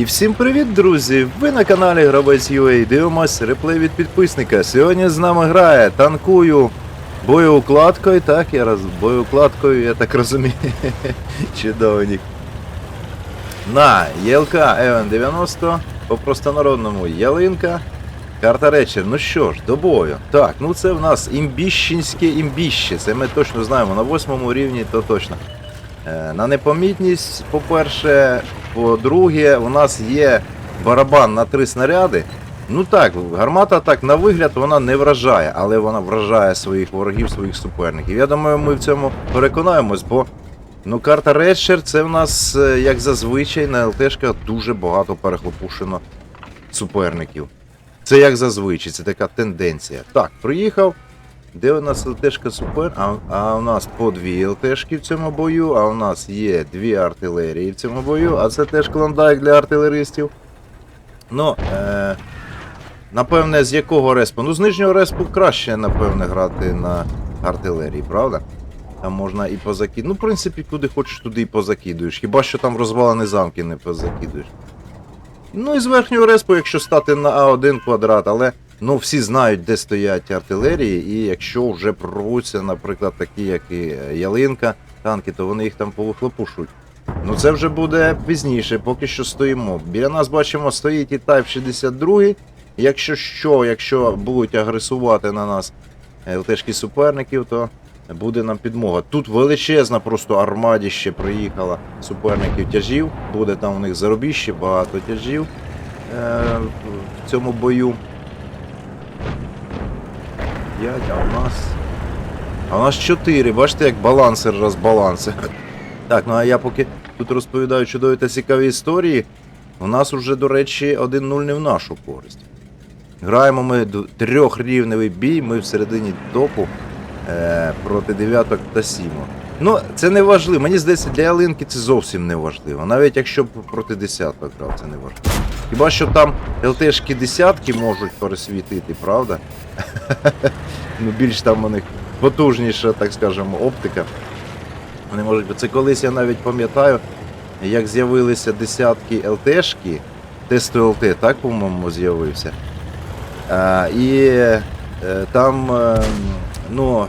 І всім привіт, друзі! Ви на каналі Гравець UA. Дивимось реплей від підписника. Сьогодні з нами грає танкую боєукладкою. Так, я роз... боєукладкою, я так розумію. Чудовий. На ЄЛК Евен 90 по простонародному ялинка. Карта речер. Ну що ж, до бою. Так, ну це в нас імбіщенське імбіще. Це ми точно знаємо. На восьмому рівні то точно. Е, На непомітність, по-перше, по-друге, у нас є барабан на три снаряди. Ну так, гармата так на вигляд вона не вражає, але вона вражає своїх ворогів, своїх суперників. Я думаю, ми в цьому переконаємось, бо ну, карта Редшер це в нас, е, як зазвичай, на ЛТшках дуже багато перехлопушено суперників. Це як зазвичай, це така тенденція. Так, приїхав. Де у нас ЛТшка супер? А, а у нас по дві ЛТшки в цьому бою, а у нас є дві артилерії в цьому бою, а це теж клондайк для артилеристів. Ну, е, напевне, з якого респу? Ну, з нижнього респу краще, напевне, грати на артилерії, правда? Там можна і позакидати. Ну, в принципі, куди хочеш, туди і позакидуєш. Хіба що там розвалені замки не позакидуєш. Ну і з верхнього респу, якщо стати на А1 квадрат, але ну всі знають, де стоять артилерії, і якщо вже прорвуться, наприклад, такі, як і е, ялинка, танки, то вони їх там повихлопушують. Ну це вже буде пізніше, поки що стоїмо. Біля нас бачимо, стоїть і Type 62. Якщо що, якщо будуть агресувати на нас е, ЛТшки суперників, то буде нам підмога. Тут величезна просто армадіще приїхала суперників тяжів. Буде там у них заробіще, багато тяжів е, в цьому бою. П'ять, а у нас. А у нас 4. Бачите, як балансер розбалансив. Так, ну а я поки тут розповідаю чудові та цікаві історії. У нас уже, до речі, 1-0 не в нашу користь. Граємо ми трьохрівневий бій, ми всередині топу е, проти дев'яток та сімо. Ну, це не важливо. Мені здається, для ялинки це зовсім не важливо. Навіть якщо б проти десяток грав, це не важливо. Хіба що там ЛТшки десятки можуть пересвітити, правда? ну, більш там у них потужніша, так скажемо, оптика. Вони можуть. Це колись я навіть пам'ятаю, як з'явилися десятки ЛТшки, тесту ЛТ, так, по-моєму, з'явився. І е, там е, ну,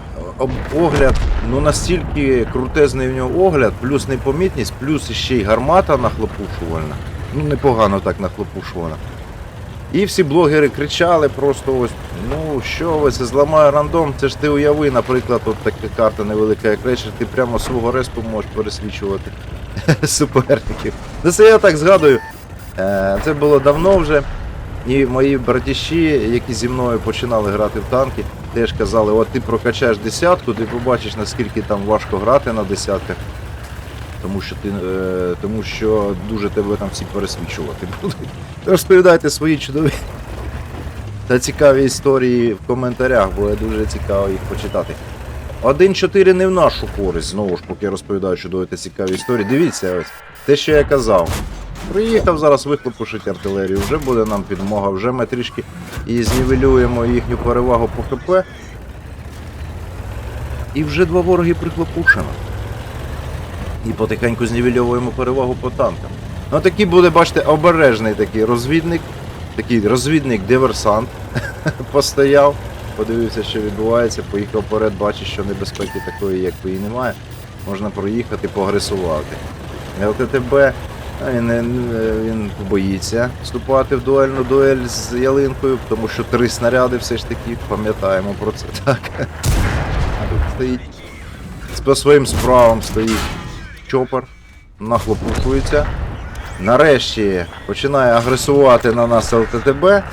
огляд, ну настільки крутезний в нього огляд, плюс непомітність, плюс ще й гармата нахлопушувальна. Ну, непогано так нахлопушувана. І всі блогери кричали просто ось, ну що ви, це зламає рандом, це ж ти уяви, наприклад, от така карта невелика, як речі, ти прямо свого респу можеш пересвічувати суперників. Це я так згадую. Е, Це було давно вже. І мої братіші, які зі мною починали грати в танки, теж казали, от ти прокачаєш десятку, ти побачиш, наскільки там важко грати на десятках. Тому що ти е, тому що дуже тебе там всі пересвічувати будуть. Розповідайте свої чудові та цікаві історії в коментарях, бо я дуже цікаво їх почитати. 1-4 не в нашу користь, знову ж поки я розповідаю чудові та цікаві історії. Дивіться, ось те, що я казав. Приїхав зараз вихлопушить артилерію, вже буде нам підмога, вже ми трішки і знівелюємо їхню перевагу по ХП. І вже два вороги прихлопушено. І потихеньку знівельовуємо перевагу по танкам. Ну такий буде, бачите, обережний такий розвідник, такий розвідник-диверсант постояв, подивився, що відбувається, поїхав вперед, бачить, що небезпеки такої, як і немає. Можна проїхати, поагресувати. ЛТТБ він, він боїться вступати в дуельну дуель з ялинкою, тому що три снаряди все ж таки пам'ятаємо про це. Так. Тут стоїть. По своїм справам стоїть чопор, нахлопушується. Нарешті починає агресувати на нас ЛТТБ.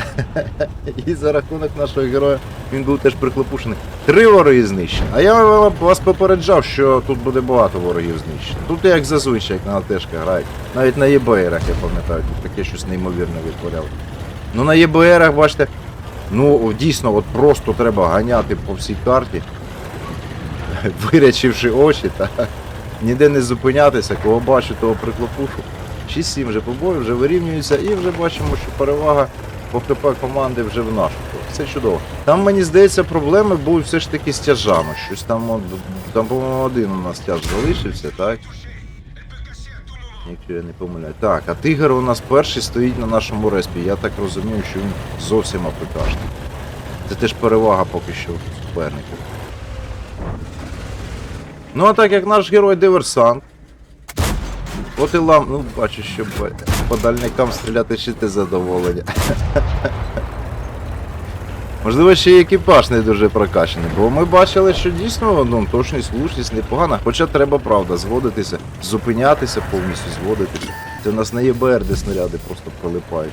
І за рахунок нашого героя він був теж прихлопушений. Три вороги знищені. А я вас попереджав, що тут буде багато ворогів знищено. Тут як зазвичай, як на ЛТшках грають. Навіть на ЄБРах, я пам'ятаю, тут таке щось неймовірне витворяли. Ну на ЄБРах, бачите, ну дійсно, от просто треба ганяти по всій карті, вирячивши очі, та ніде не зупинятися, кого бачу, того приклопушу. 6-7 вже побою, вже вирівнюється і вже бачимо, що перевага по ХП команди вже в нашу. Це чудово. Там, мені здається, проблеми будуть все ж таки з тяжами. Щось там, там по-моєму, один у нас тяж залишився, так? Якщо я не помиляю. Так, а тигр у нас перший стоїть на нашому респі. Я так розумію, що він зовсім АПКшний. Це теж перевага поки що суперників. Ну а так як наш герой диверсант. От і лам, ну бачу, що по дальникам стріляти ще те задоволення. Можливо, ще й екіпаж не дуже прокачаний, бо ми бачили, що дійсно ну, точність, влучність непогана, хоча треба, правда, зводитися, зупинятися, повністю зводитися. Це в нас не ЄБР, де снаряди просто пролипають.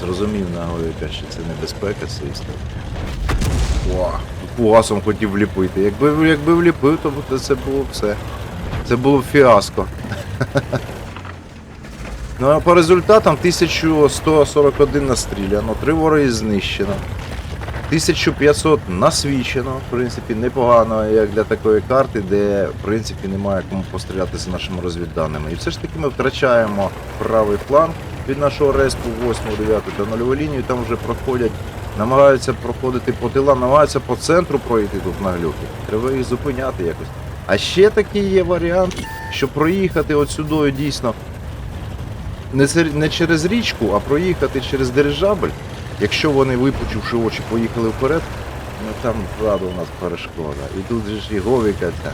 Зрозумів на яка що це небезпека свиста. О, фугасом хотів вліпити. Якби, якби вліпив, то це було все. Це було фіаско. Ну а по результатам 1141 настріляно, 3 вороги знищено. 1500 насвічено, в принципі, непогано, як для такої карти, де в принципі немає кому постріляти за нашими розвідданими. І все ж таки ми втрачаємо правий фланг від нашого респу 8, 9 та 0 лінію, там вже проходять, намагаються проходити по тилам, намагаються по центру пройти тут на глюки. Треба їх зупиняти якось. А ще такий є варіант, що проїхати от сюди дійсно не, через річку, а проїхати через дирижабль. Якщо вони, випучивши очі, поїхали вперед, ну там ззаду у нас перешкода. І тут же ж і Говіка ця.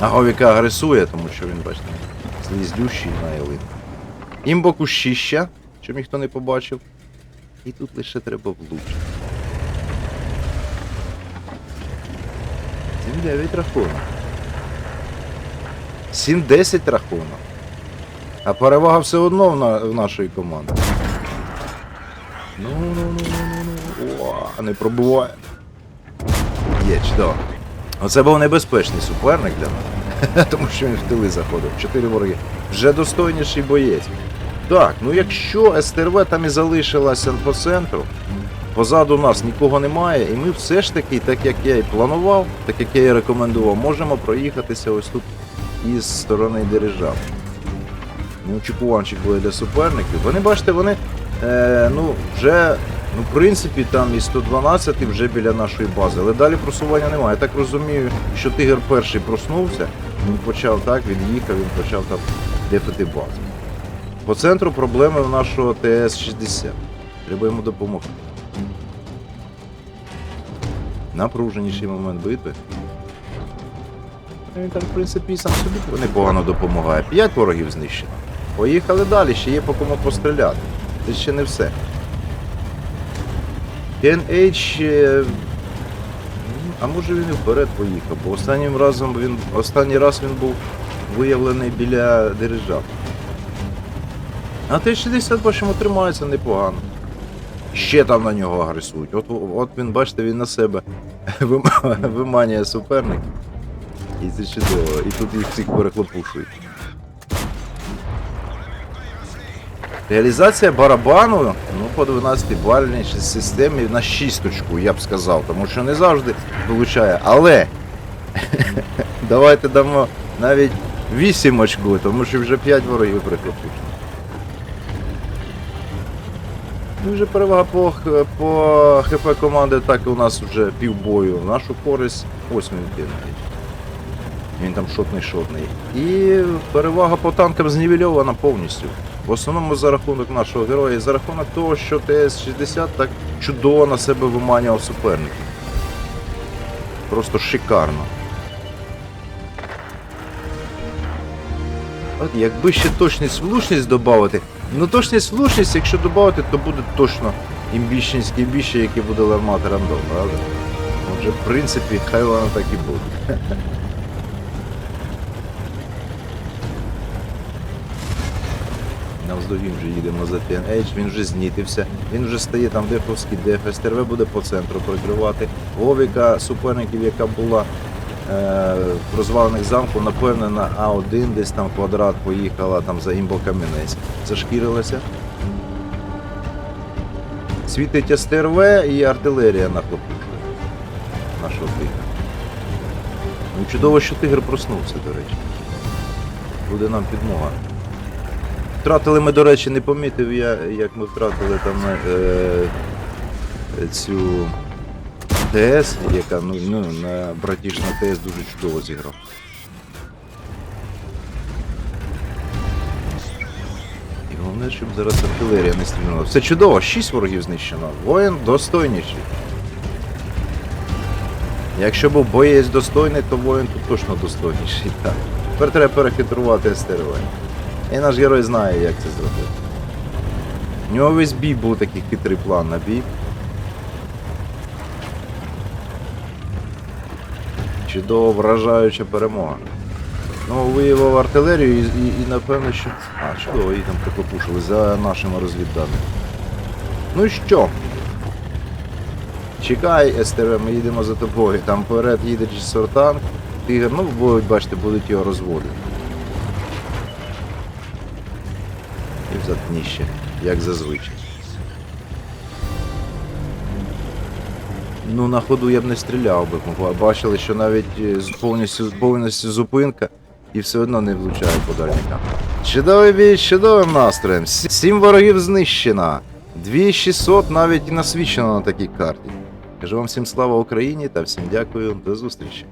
А Говіка агресує, тому що він, бачите, злізлющий на ялин. Імбо кущища, щоб ніхто не побачив. І тут лише треба влучити. 7-9 рахунок. 7-10 рахунок. А перевага все одно в, на, в нашої команди. Ну, ну, ну, ну, ну, ну. О, не пробуває. Є, чудово. Оце був небезпечний суперник для нас. Тому що він в тили заходив. Чотири вороги. Вже достойніший боєць. Так, ну якщо СТРВ там і залишилася по центру, позаду нас нікого немає, і ми все ж таки, так як я і планував, так як я і рекомендував, можемо проїхатися ось тут із сторони дирижа. Ну, очікуванчик буде для суперників. Вони, бачите, вони е, ну, вже, ну, в принципі, там і 112 вже біля нашої бази, але далі просування немає. Я так розумію, що Тигр перший проснувся, він почав так, він їхав, він почав там дефити базу. По центру проблеми в нашого ТС-60. Треба йому допомогти. Напруженіший момент битви. Він там, в принципі, і сам собі непогано допомагає. П'ять ворогів знищено. Поїхали далі, ще є по кому постріляти. Це ще не все. KNH... е, ну, А може він і вперед поїхав, бо останнім разом він. Останній раз він був виявлений біля дирижа. А Т-60, бачимо, тримається непогано. Ще там на нього агресують. От, от він, бачите, він на себе виманює суперник. І це чудово. І тут їх всіх перехлопушують. Реалізація барабану ну, по 12 бальній системі на шісточку, я б сказав, тому що не завжди вилучає. Але давайте дамо навіть вісімочку, тому що вже 5 ворогів прихлопушено. Ну, вже перевага по, по ХП команди, так і у нас вже півбою. В нашу користь 8 навіть. Він там шотний шотний. І перевага по танкам знівельована повністю. В основному за рахунок нашого героя і за рахунок того, що ТС-60 так чудово на себе виманював суперників. Просто шикарно. От якби ще точність влучність додати. Ну точність влучність, якщо додати, то буде точно імбіщенське імбіще, яке буде лармати рандом, правда? Отже, в принципі, хай воно так і буде. Навздогін вже їдемо за TNH, він вже знітився, він вже стає там дефовський деф, СТРВ буде по центру прикривати. Вовіка суперників, яка була е, розвалених замку, напевне, на А1 десь там квадрат поїхала там за імбо камінець. Зашкірилася. Світить СТРВ і артилерія нахлопушує нашого тигра. Ну, чудово, що тигр проснувся, до речі. Буде нам підмога. Втратили ми, до речі, не помітив я, як ми втратили там е, цю ДС, яка ну, ну, на братіш на ТС дуже чудово зіграв. І головне, щоб зараз артилерія не стріляла. Все чудово, 6 ворогів знищено. Воїн достойніший. Якщо був боєць достойний, то воїн тут точно достойніший. Так. Тепер треба перехитрувати СТРВ. І наш герой знає, як це зробити. У нього весь бій був такий хитрий план на бій. Чудово вражаюча перемога. Ну, виявив артилерію і, і, і напевно, що. А, чудово, її там прикопушили за нашими розвідданими. Ну що? Чекай, СТР, ми їдемо за тобою. Там вперед їде сортанк. Тигр, ну, будуть, бачите, будуть його розводити. І взад дніще, як зазвичай. Ну, на ходу я б не стріляв би. Бачили, що навіть е, повністю, повністю зупинка і все одно не влучає подальника. Чудовий бій, з чудовим настроєм. Сім ворогів знищено. 2600 навіть і насвідчено на такій карті. Кажу вам всім слава Україні та всім дякую. До зустрічі.